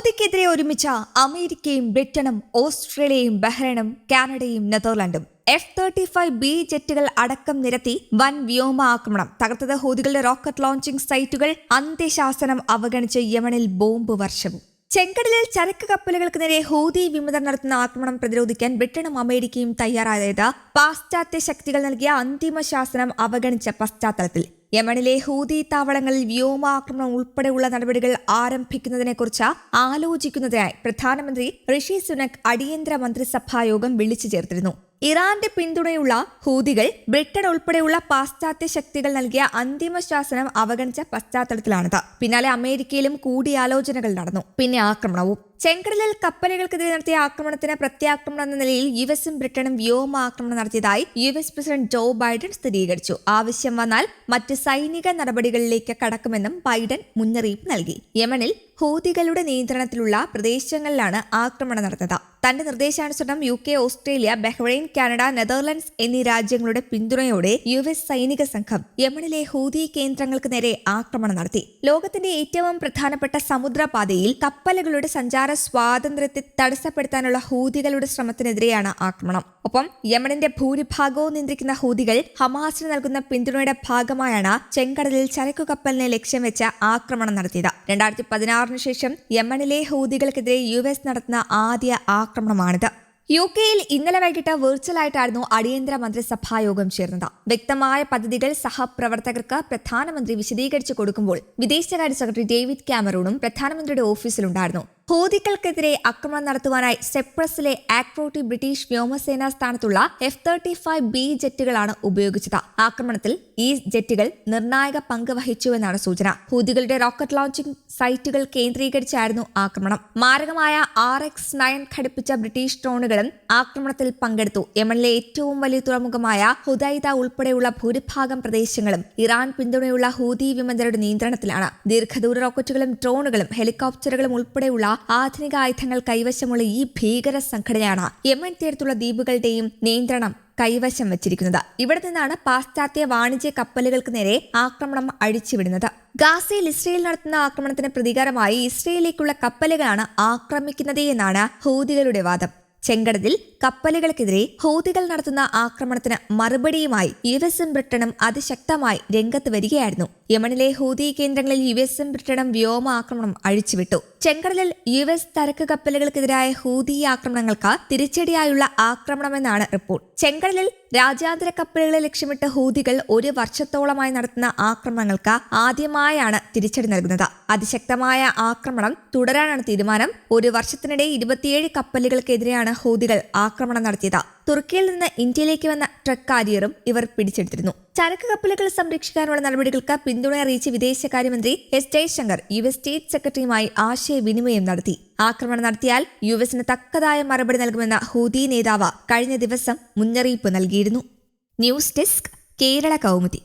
ഹോദിക്കെതിരെ ഒരുമിച്ച അമേരിക്കയും ബ്രിട്ടനും ഓസ്ട്രേലിയയും ബഹ്റൈനും കാനഡയും നെതർലാൻഡും എഫ് തേർട്ടി ഫൈവ് ബി ജെറ്റുകൾ അടക്കം നിരത്തി വൻ വ്യോമ ആക്രമണം തകർത്തത് ഹൂതികളുടെ റോക്കറ്റ് ലോഞ്ചിംഗ് സൈറ്റുകൾ അന്ത്യശാസനം അവഗണിച്ച് യമനിൽ ബോംബ് വർഷവും ചെങ്കടലിൽ ചരക്ക് കപ്പലുകൾക്ക് നേരെ ഹൂതി വിമതർ നടത്തുന്ന ആക്രമണം പ്രതിരോധിക്കാൻ ബ്രിട്ടനും അമേരിക്കയും തയ്യാറായത് പാശ്ചാത്യ ശക്തികൾ നൽകിയ അന്തിമ ശാസനം അവഗണിച്ച പശ്ചാത്തലത്തിൽ. യമനിലെ ഹൂതി താവളങ്ങളിൽ വ്യോമാക്രമണം ഉൾപ്പെടെയുള്ള നടപടികൾ ആരംഭിക്കുന്നതിനെക്കുറിച്ച് ആലോചിക്കുന്നതിനായി പ്രധാനമന്ത്രി ഋഷി സുനക് അടിയന്തര മന്ത്രിസഭാ യോഗം വിളിച്ചു ചേർത്തിരുന്നു. ഇറാന്റെ പിന്തുണയുള്ള ഹൂതികൾ ബ്രിട്ടൻ ഉൾപ്പെടെയുള്ള പാശ്ചാത്യ ശക്തികൾ നൽകിയ അന്തിമ ശാസനം അവഗണിച്ച പശ്ചാത്തലത്തിലാണിത്. പിന്നാലെ അമേരിക്കയിലും കൂടിയാലോചനകൾ നടന്നു. പിന്നെ ആക്രമണവും. ചെങ്കടലിൽ കപ്പലുകൾക്കെതിരെ നടത്തിയ ആക്രമണത്തിന് പ്രത്യാക്രമണം എന്ന നിലയിൽ യു എസും ബ്രിട്ടനും വ്യോമ ആക്രമണം നടത്തിയതായി U S president Joe Biden സ്ഥിരീകരിച്ചു. ആവശ്യം വന്നാൽ മറ്റ് സൈനിക നടപടികളിലേക്ക് കടക്കുമെന്നും ബൈഡൻ മുന്നറിയിപ്പ് നൽകി. യമനിൽ ഹൂതികളുടെ നിയന്ത്രണത്തിലുള്ള പ്രദേശങ്ങളിലാണ് ആക്രമണം നടന്നത്. തന്റെ നിർദ്ദേശാനുസരണം U K Australia Bahrain Canada Netherlands എന്നീ രാജ്യങ്ങളുടെ പിന്തുണയോടെ യു എസ് സൈനിക സംഘം യമനിലെ ഹൂതി കേന്ദ്രങ്ങൾക്ക് നേരെ ആക്രമണം നടത്തി. ലോകത്തിന്റെ ഏറ്റവും പ്രധാനപ്പെട്ട സമുദ്രപാതയിൽ കപ്പലുകളുടെ സഞ്ചാര സ്വാതന്ത്ര്യത്തെ തടസ്സപ്പെടുത്താനുള്ള ഹൂതികളുടെ ശ്രമത്തിനെതിരെയാണ് ആക്രമണം. ഒപ്പം യമനിന്റെ ഭൂരിഭാഗവും നിയന്ത്രിക്കുന്ന ഹൂതികൾ ഹമാസിന് നൽകുന്ന പിന്തുണയുടെ ഭാഗമായാണ് ചെങ്കടലിൽ ചരക്കു കപ്പലിനെ ലക്ഷ്യം വെച്ച ആക്രമണം നടത്തിയത്. രണ്ടായിരത്തി പതിനാറിന് ശേഷം യമനിലെ ഹൂതികൾക്കെതിരെ യു എസ് നടത്തുന്ന ആദ്യ ആക്രമണമാണിത്. യു കെയിൽ ഇന്നലെ വൈകിട്ട് വെർച്വലായിട്ടായിരുന്നു അടിയന്തര മന്ത്രിസഭാ യോഗം ചേർന്നത്. വ്യക്തമായ പദ്ധതികൾ സഹപ്രവർത്തകർക്ക് പ്രധാനമന്ത്രി വിശദീകരിച്ചു കൊടുക്കുമ്പോൾ വിദേശകാര്യ സെക്രട്ടറി ഡേവിഡ് ക്യാമറൂണും പ്രധാനമന്ത്രിയുടെ ഓഫീസിലുണ്ടായിരുന്നു. ഹൂതികൾക്കെതിരെ ആക്രമണം നടത്തുവാനായി സെപ്രസിലെ ആക്രോട്ടി ബ്രിട്ടീഷ് വ്യോമസേനാ സ്ഥാനത്തുള്ള എഫ് തേർട്ടി ഫൈവ് ബി ജെറ്റുകളാണ് ഉപയോഗിച്ചത്. ആക്രമണത്തിൽ ഈ ജെറ്റുകൾ നിർണായക പങ്ക് വഹിച്ചുവെന്നാണ് സൂചന. ഹൂതികളുടെ റോക്കറ്റ് ലോഞ്ചിംഗ് സൈറ്റുകൾ കേന്ദ്രീകരിച്ചായിരുന്നു ആക്രമണം. മാരകമായ ആർ എക്സ് നയൻ ഘടിപ്പിച്ച ബ്രിട്ടീഷ് ഡ്രോണുകളും ആക്രമണത്തിൽ പങ്കെടുത്തു. യമനിലെ ഏറ്റവും വലിയ തുറമുഖമായ ഹുദൈദ ഉൾപ്പെടെയുള്ള ഭൂരിഭാഗം പ്രദേശങ്ങളും ഇറാൻ പിന്തുണയുള്ള ഹൂതി വിമതരുടെ നിയന്ത്രണത്തിലാണ്. ദീർഘദൂര റോക്കറ്റുകളും ഡ്രോണുകളും ഹെലികോപ്റ്ററുകളും ഉൾപ്പെടെയുള്ള ആധുനിക ആയുധങ്ങൾ കൈവശമുള്ള ഈ ഭീകര സംഘടനയാണ് യമൻ തീരത്തുള്ള ദ്വീപുകളുടെയും നിയന്ത്രണം കൈവശം വച്ചിരിക്കുന്നത്. ഇവിടെ നിന്നാണ് പാശ്ചാത്യ വാണിജ്യ കപ്പലുകൾക്ക് നേരെ ആക്രമണം അഴിച്ചുവിടുന്നത്. ഗാസയിൽ ഇസ്രയേൽ നടത്തുന്ന ആക്രമണത്തിന് പ്രതികാരമായി ഇസ്രയേലിലേക്കുള്ള കപ്പലുകളാണ് ആക്രമിക്കുന്നത് എന്നാണ് ഹൂതികളുടെ വാദം. ചെങ്കടലിൽ കപ്പലുകൾക്കെതിരെ ഹൂതികൾ നടത്തുന്ന ആക്രമണത്തിന് മറുപടിയുമായി യുഎസും ബ്രിട്ടനും അതിശക്തമായി രംഗത്ത് വരികയായിരുന്നു. യമനിലെ ഹൂതി കേന്ദ്രങ്ങളിൽ യു എസും ബ്രിട്ടനും വ്യോമ ആക്രമണം അഴിച്ചുവിട്ടു. ചെങ്കടലിൽ യു എസ് ചരക്ക് കപ്പലുകൾക്കെതിരായ ഹൂതി ആക്രമണങ്ങൾക്ക് തിരിച്ചടിയായുള്ള ആക്രമണമെന്നാണ് റിപ്പോർട്ട്. ചെങ്കടലിൽ രാജ്യാന്തര കപ്പലുകളെ ലക്ഷ്യമിട്ട് ഹൂതികൾ ഒരു വർഷത്തോളമായി നടത്തുന്ന ആക്രമണങ്ങൾക്ക് ആദ്യമായാണ് തിരിച്ചടി നൽകുന്നത്. അതിശക്തമായ ആക്രമണം തുടരാനാണ് തീരുമാനം. ഒരു വർഷത്തിനിടെ ഇരുപത്തിയേഴ് കപ്പലുകൾക്കെതിരെയാണ് ഹൂതികൾ ആക്രമണം നടത്തിയത്. തുർക്കിയിൽ നിന്ന് ഇന്ത്യയിലേക്ക് വന്ന ട്രക്ക് കാരിയറും ഇവർ പിടിച്ചെടുത്തിരുന്നു. ചരക്ക് കപ്പലുകൾ സംരക്ഷിക്കാനുള്ള നടപടികൾക്ക് പിന്തുണ അറിയിച്ച് വിദേശകാര്യമന്ത്രി S Jaishankar U S state സെക്രട്ടറിയുമായി ആശയവിനിമയം നടത്തി. ആക്രമണം നടത്തിയാൽ യു എസിന് തക്കതായ മറുപടി നൽകുമെന്ന ഹൂതി നേതാവ് കഴിഞ്ഞ ദിവസം മുന്നറിയിപ്പ് നൽകിയിരുന്നു. News desk Kerala Kaumudi.